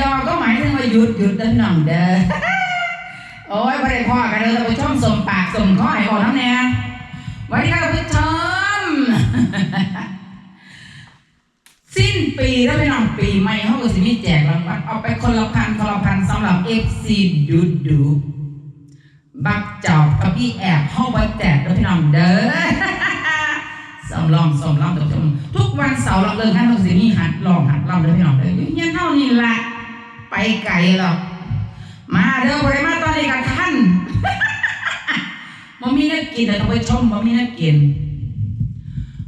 ยอก็หมายถึงว่าหยุดหยุดเด้อน้องเด้อโอ้ยไม่ได้พ่อกันเลยท่านผู้ชมสมปากสมข้อให้บอทั้งแน่ไว้ค่ะท่านผู้ชมสิ้นปีแล้วพี่น้องปีใหม่เขาก็สิมีแจกรางวัลเอาไปคนละพันคนละพันสำหรับเอฟซีดูดูบักจอบกับพี่แอบห้องไว้แจกแล้วพี่น้องเด้อสมลองสมลองท่าชมทุกวันเสาร์เราเลิกงานเราสิมีหัดลองหัดลองเลยพี่น้องเด้อยัยเท่านี้แหละ ไก่หรอกมาเด้อบ่ได้มาตอนนี้กับท่านบ่มีนักกินแต่ต้องไปชมบ่มีนักกิน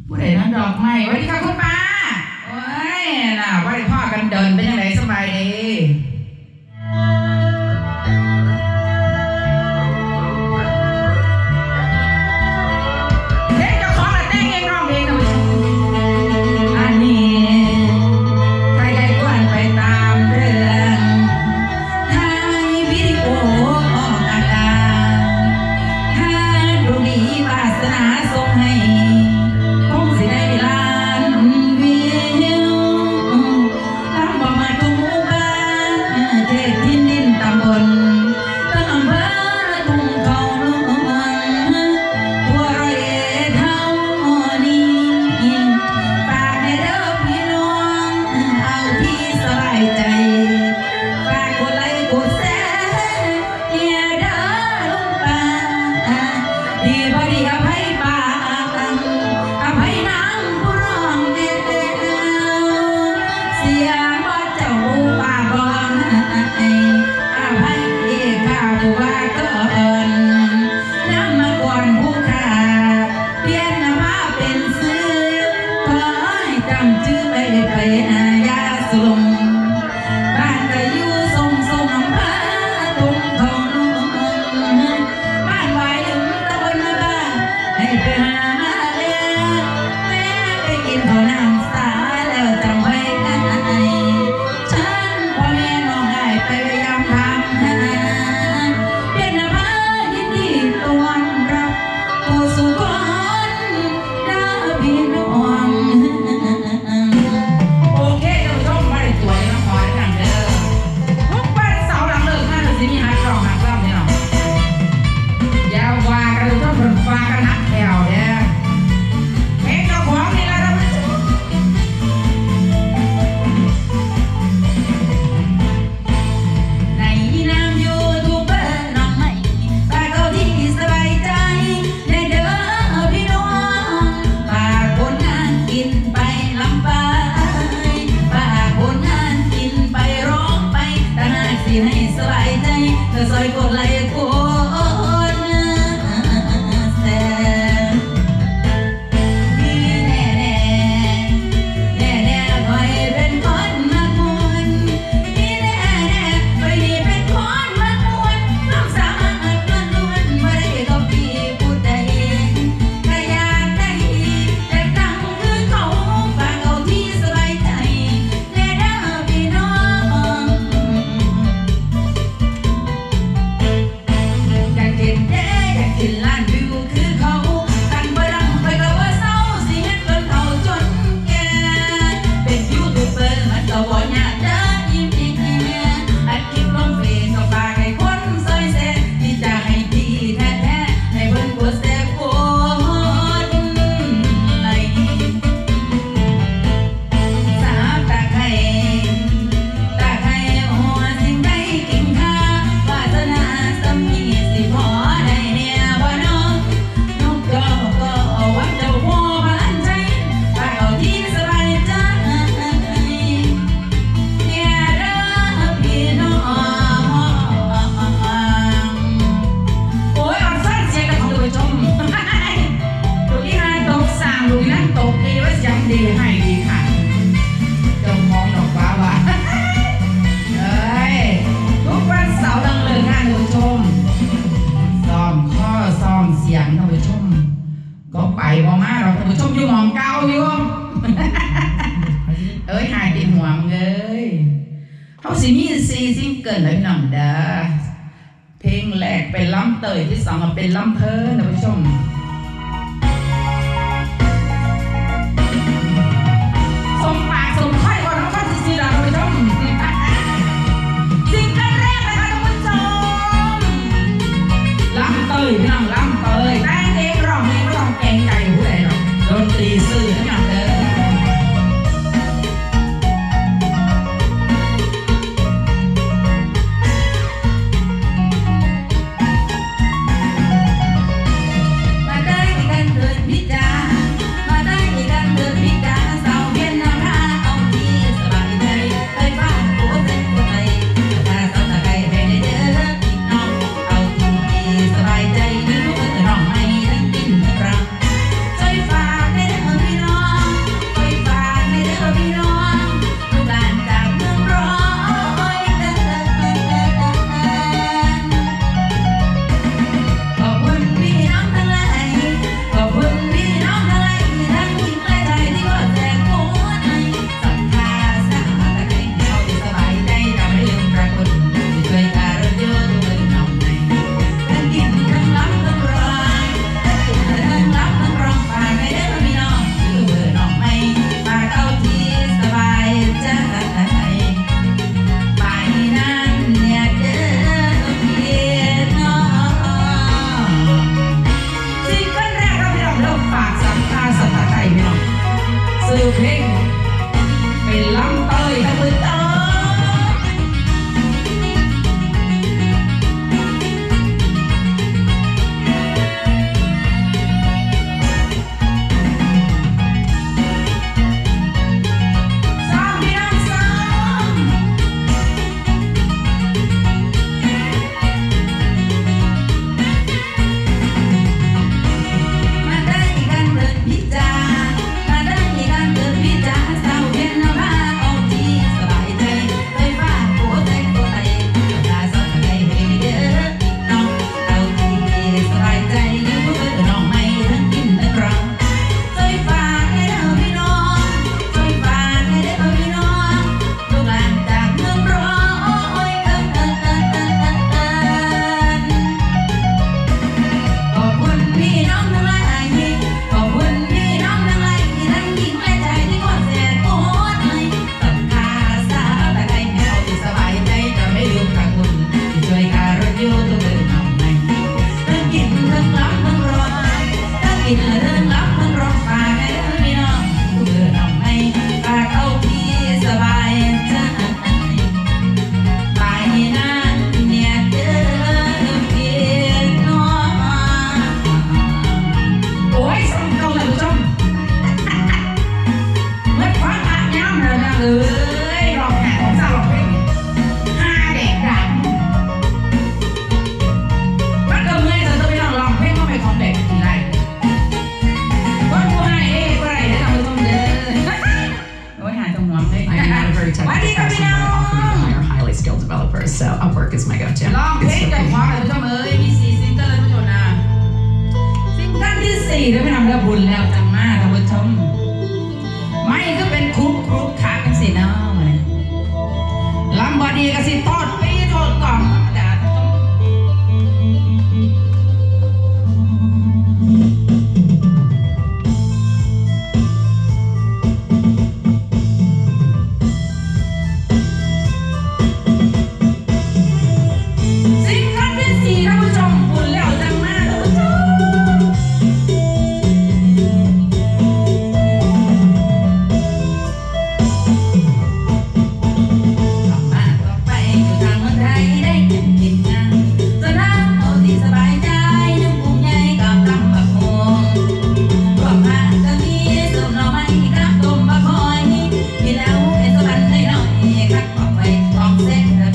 ผู้ใดนั้นดอกไม้สวัสดีค่ะคุณป้าโอ้ยน่ะว่าได้พ่อกันเดินเป็นยังไงสบายดี กินไว้หน่ำเด้อเพลงแหลกเป็นล้ำเตยที่สองเป็นล้ำเพ้อนะผู้ชม ไป็ล้ำเตยทั้งมือเตย